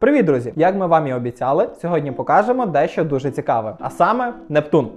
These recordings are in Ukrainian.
Привіт, друзі! Як ми вам і обіцяли, сьогодні покажемо дещо дуже цікаве, а саме Нептун.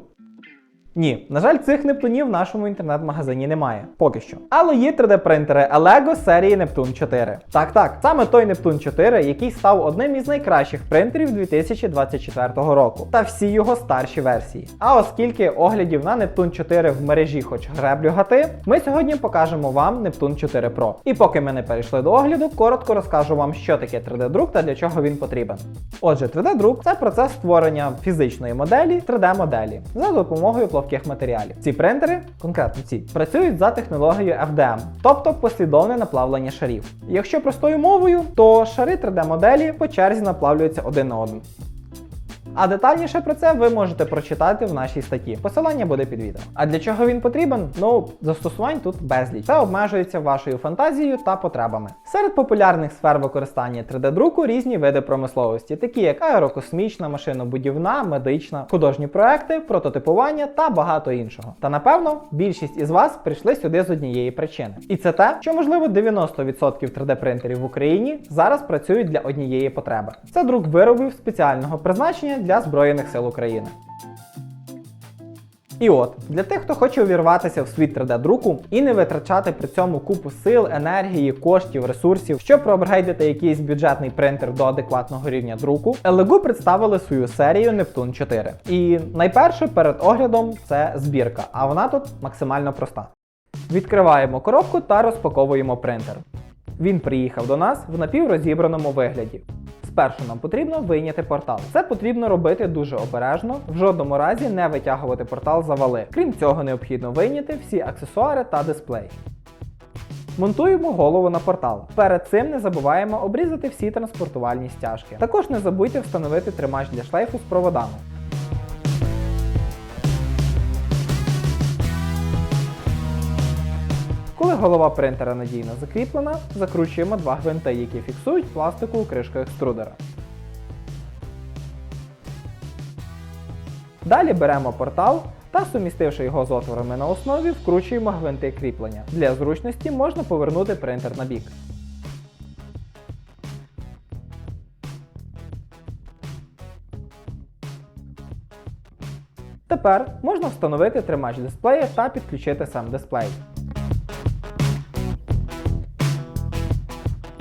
Ні, на жаль, цих Нептунів в нашому інтернет-магазині немає. Поки що. Але є 3D-принтери Lego серії Нептун 4. Так, так, саме той Нептун 4, який став одним із найкращих принтерів 2024 року, та всі його старші версії. А оскільки оглядів на Нептун 4 в мережі хоч греблю гати, ми сьогодні покажемо вам Нептун 4 Pro. І поки ми не перейшли до огляду, коротко розкажу вам, що таке 3D-друк та для чого він потрібен. Отже, 3D-друк це процес створення фізичної моделі 3D-моделі за допомогою плавких матеріалів. Ці принтери, конкретно ці, працюють за технологією FDM, тобто послідовне наплавлення шарів. Якщо простою мовою, то шари 3D-моделі по черзі наплавлюються один на один. А детальніше про це ви можете прочитати в нашій статті. Посилання буде під відео. А для чого він потрібен? Ну, застосувань тут безліч. Це обмежується вашою фантазією та потребами. Серед популярних сфер використання 3D-друку різні види промисловості, такі як аерокосмічна, машинобудівна, медична, художні проекти, прототипування та багато іншого. Та напевно, більшість із вас прийшли сюди з однієї причини. І це те, що можливо 90% 3D-принтерів в Україні зараз працюють для однієї потреби. Це друк виробів спеціального призначення для Збройних сил України. І от, для тих, хто хоче увірватися в світ 3D-друку і не витрачати при цьому купу сил, енергії, коштів, ресурсів, щоб проапгрейдити якийсь бюджетний принтер до адекватного рівня друку, LEGO представили свою серію Neptune 4. І найперше перед оглядом це збірка, а вона тут максимально проста. Відкриваємо коробку та розпаковуємо принтер. Він приїхав до нас в напіврозібраному вигляді. Спершу нам потрібно вийняти портал. Це потрібно робити дуже обережно, в жодному разі не витягувати портал за вали. Крім цього, необхідно вийняти всі аксесуари та дисплей. Монтуємо голову на портал. Перед цим не забуваємо обрізати всі транспортувальні стяжки. Також не забудьте встановити тримач для шлейфу з проводами. Коли голова принтера надійно закріплена, закручуємо два гвинти, які фіксують пластикову кришку екструдера. Далі беремо портал та, сумістивши його з отворами на основі, вкручуємо гвинти кріплення. Для зручності можна повернути принтер на бік. Тепер можна встановити тримач дисплея та підключити сам дисплей.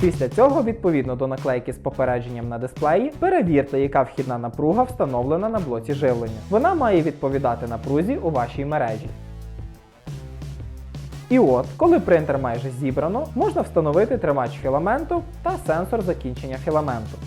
Після цього, відповідно до наклейки з попередженням на дисплеї, перевірте, яка вхідна напруга встановлена на блоці живлення. Вона має відповідати напрузі у вашій мережі. І от, коли принтер майже зібрано, можна встановити тримач філаменту та сенсор закінчення філаменту.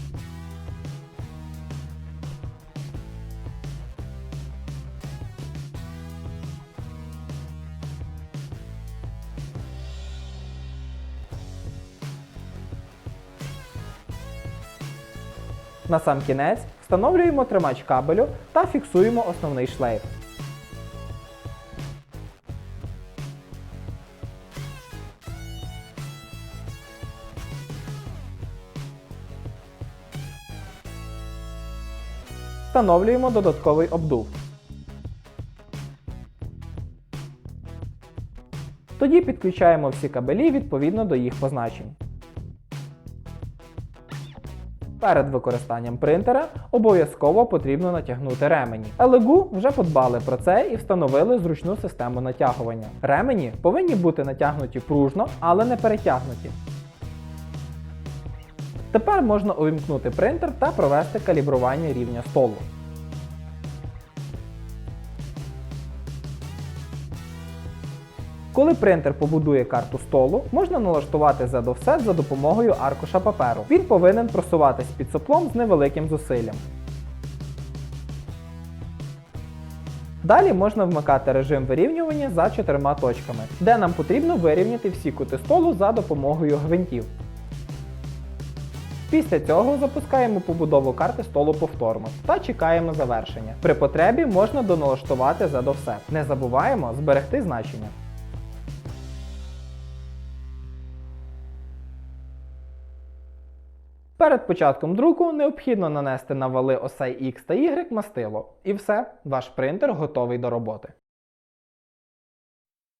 На сам кінець встановлюємо тримач кабелю та фіксуємо основний шлейф. Встановлюємо додатковий обдув. Тоді підключаємо всі кабелі відповідно до їх позначень. Перед використанням принтера обов'язково потрібно натягнути ремені. Елегу вже подбали про це і встановили зручну систему натягування. Ремені повинні бути натягнуті пружно, але не перетягнуті. Тепер можна увімкнути принтер та провести калібрування рівня столу. Коли принтер побудує карту столу, можна налаштувати Z offset за допомогою аркуша паперу. Він повинен просуватись під соплом з невеликим зусиллям. Далі можна вмикати режим вирівнювання за чотирма точками, де нам потрібно вирівняти всі кути столу за допомогою гвинтів. Після цього запускаємо побудову карти столу повторно та чекаємо завершення. При потребі можна доналаштувати offset. Не забуваємо зберегти значення. Перед початком друку необхідно нанести на вали осей X та Y мастило. І все, ваш принтер готовий до роботи.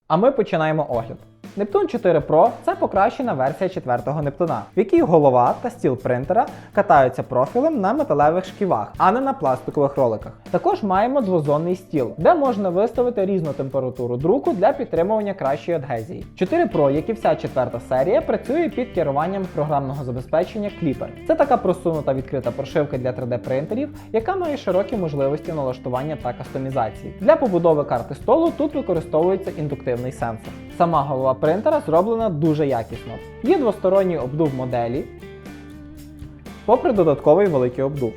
А ми починаємо огляд. Нептун 4 Pro це покращена версія 4-го Нептуна, в якій голова та стіл принтера катаються профілем на металевих шківах, а не на пластикових роликах. Також маємо двозонний стіл, де можна виставити різну температуру друку для підтримування кращої адгезії. 4 Pro, як і вся четверта серія, працює під керуванням програмного забезпечення Clipper. Це така просунута відкрита прошивка для 3D принтерів, яка має широкі можливості налаштування та кастомізації. Для побудови карти столу тут використовується індуктивний сенсор. Сама голова принтера зроблена дуже якісно. Є двосторонній обдув моделі, попри додатковий великий обдув.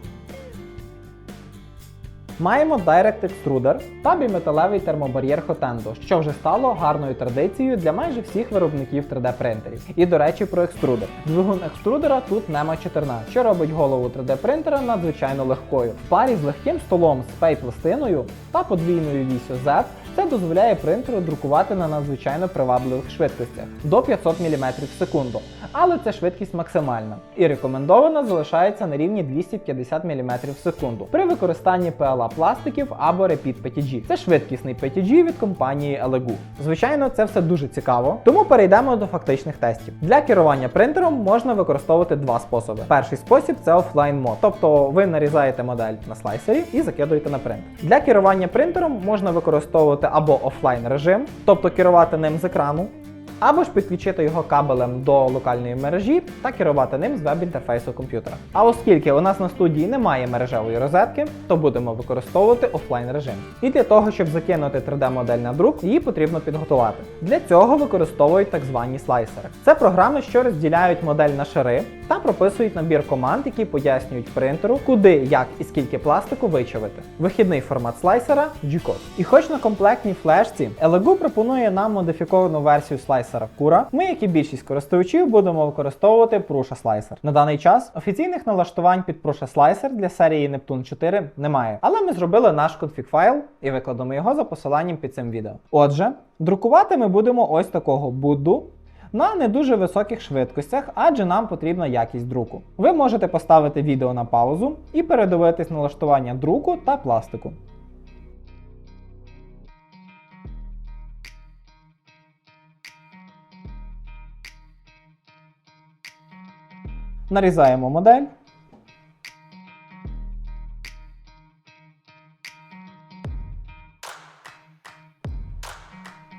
Маємо Direct Extruder та біметалевий термобар'єр Hotendo, що вже стало гарною традицією для майже всіх виробників 3D принтерів. І до речі, про екструдер. Двигун екструдера тут NEMA 14, що робить голову 3D принтера надзвичайно легкою. В парі з легким столом з пей-пластиною та подвійною вісю Z це дозволяє принтеру друкувати на надзвичайно привабливих швидкостях до 500 мм в секунду. Але це швидкість максимальна. І рекомендована залишається на рівні 250 мм в секунду при використанні PLA пластиків або Repeat PTG. Це швидкісний PTG від компанії Elegoo. Звичайно, це все дуже цікаво, тому перейдемо до фактичних тестів. Для керування принтером можна використовувати два способи. Перший спосіб це офлайн мод, тобто ви нарізаєте модель на слайсері і закидуєте на принтер. Для керування принтером можна використовувати або офлайн режим, тобто керувати ним з екрану, або ж підключити його кабелем до локальної мережі та керувати ним з веб-інтерфейсу комп'ютера. А оскільки у нас на студії немає мережевої розетки, то будемо використовувати офлайн режим. І для того, щоб закинути 3D-модель на друк, її потрібно підготувати. Для цього використовують так звані слайсери. Це програми, що розділяють модель на шари та прописують набір команд, які пояснюють принтеру, куди, як і скільки пластику вичавити. Вихідний формат слайсера G-Code. І хоч на комплектній флешці Elegoo пропонує нам модифіковану версію слайсера Cura, ми, як і більшість користувачів, будемо використовувати Prusa Slicer. На даний час офіційних налаштувань під Prusa Slicer для серії Neptune 4 немає, але ми зробили наш конфіг файл і викладемо його за посиланням під цим відео. Отже, друкувати ми будемо ось такого Будду на не дуже високих швидкостях, адже нам потрібна якість друку. Ви можете поставити відео на паузу і передивитись налаштування друку та пластику. Нарізаємо модель.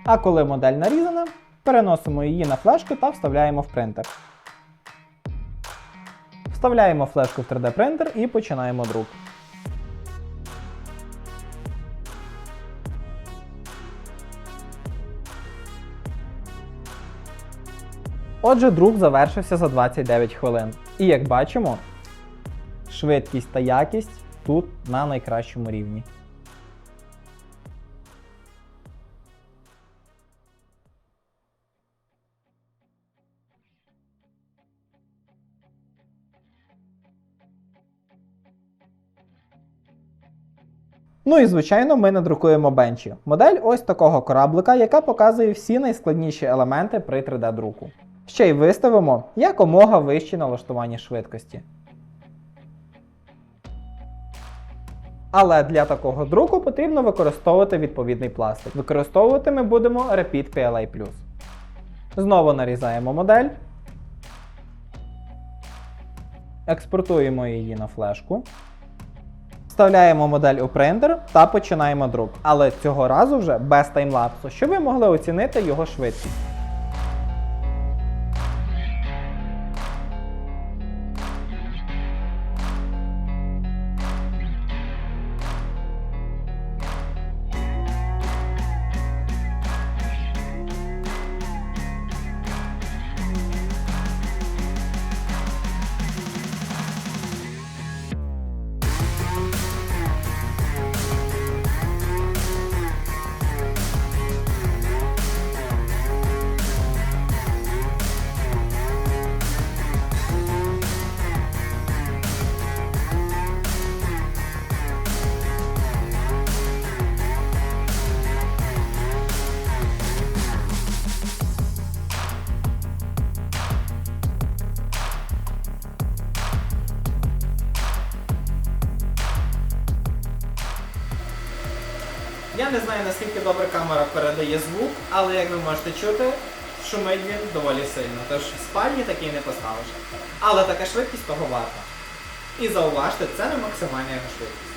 А коли модель нарізана, переносимо її на флешку та вставляємо в принтер. Вставляємо флешку в 3D принтер і починаємо друк. Отже, друк завершився за 29 хвилин. І як бачимо, швидкість та якість тут на найкращому рівні. Ну і звичайно, ми надрукуємо бенчі. Модель ось такого кораблика, яка показує всі найскладніші елементи при 3D-друку. Ще й виставимо якомога вищі налаштування швидкості. Але для такого друку потрібно використовувати відповідний пластик. Використовувати ми будемо Repeat PLA+. Знову нарізаємо модель. Експортуємо її на флешку. Вставляємо модель у принтер та починаємо друк. Але цього разу вже без таймлапсу, щоб ви могли оцінити його швидкість. Знаю наскільки добре камера передає звук, але як ви можете чути, Шумить він доволі сильно, тож в спальні такий не поставиш. Але така швидкість того варта. І зауважте, це не максимальна його швидкість.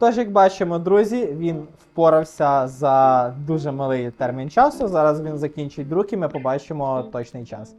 Тож, як бачимо, друзі, він впорався за дуже малий термін часу. Зараз він закінчить друк і ми побачимо точний час.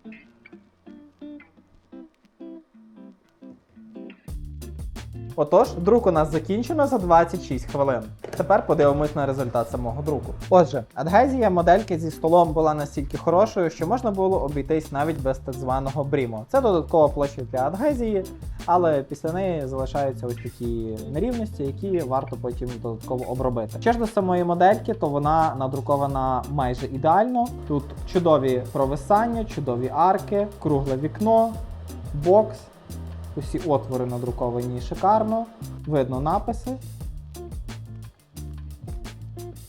Отож, друк у нас закінчено за 26 хвилин. Тепер подивимось на результат самого друку. Отже, адгезія модельки зі столом була настільки хорошою, що можна було обійтись навіть без так званого брімо. Це додаткова площа для адгезії, але після неї залишаються ось такі нерівності, які варто потім додатково обробити. Що ж до самої модельки, то вона надрукована майже ідеально. Тут чудові провисання, чудові арки, кругле вікно, бокс. Усі отвори надруковані шикарно, видно написи.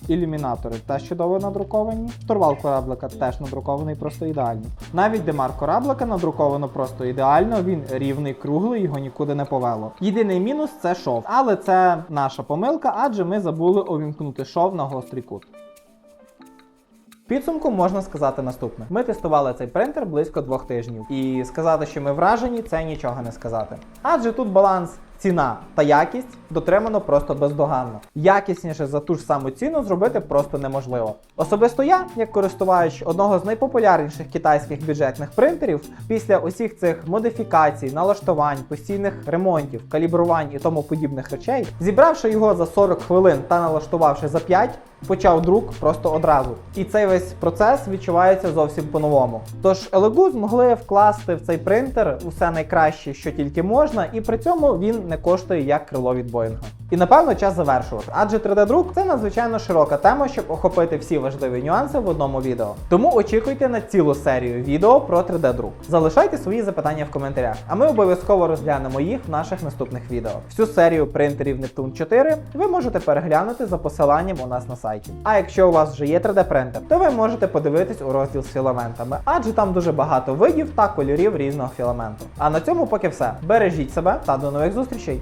Ілюмінатори теж чудово надруковані. Штурвал кораблика теж надрукований просто ідеально. Навіть демар кораблика надруковано просто ідеально, він рівний, круглий, його нікуди не повело. Єдиний мінус це шов, але це наша помилка, адже ми забули увімкнути шов на гострий кут. Підсумку можна сказати наступне: ми тестували цей принтер близько двох тижнів, і сказати, що ми вражені, це нічого не сказати. Адже тут баланс ціна та якість дотримано просто бездоганно. Якісніше за ту ж саму ціну зробити просто неможливо. Особисто я, як користувач одного з найпопулярніших китайських бюджетних принтерів, після усіх цих модифікацій, налаштувань, постійних ремонтів, калібрувань і тому подібних речей, зібравши його за 40 хвилин та налаштувавши за 5, почав друк просто одразу. І цей весь процес відчувається зовсім по-новому. Тож Елегу змогли вкласти в цей принтер усе найкраще, що тільки можна, і при цьому він не коштує як крило від Боїнга. І напевно час завершувати, адже 3D-друк це надзвичайно широка тема, щоб охопити всі важливі нюанси в одному відео. Тому очікуйте на цілу серію відео про 3D-друк. Залишайте свої запитання в коментарях, а ми обов'язково розглянемо їх в наших наступних відео. Всю серію принтерів Neptune 4 ви можете переглянути за посиланням у нас на сайті. А якщо у вас вже є 3D-принтер, то ви можете подивитись у розділ з філаментами, адже там дуже багато видів та кольорів різного філаменту. А на цьому поки все. Бережіть себе та до нових зустрічей!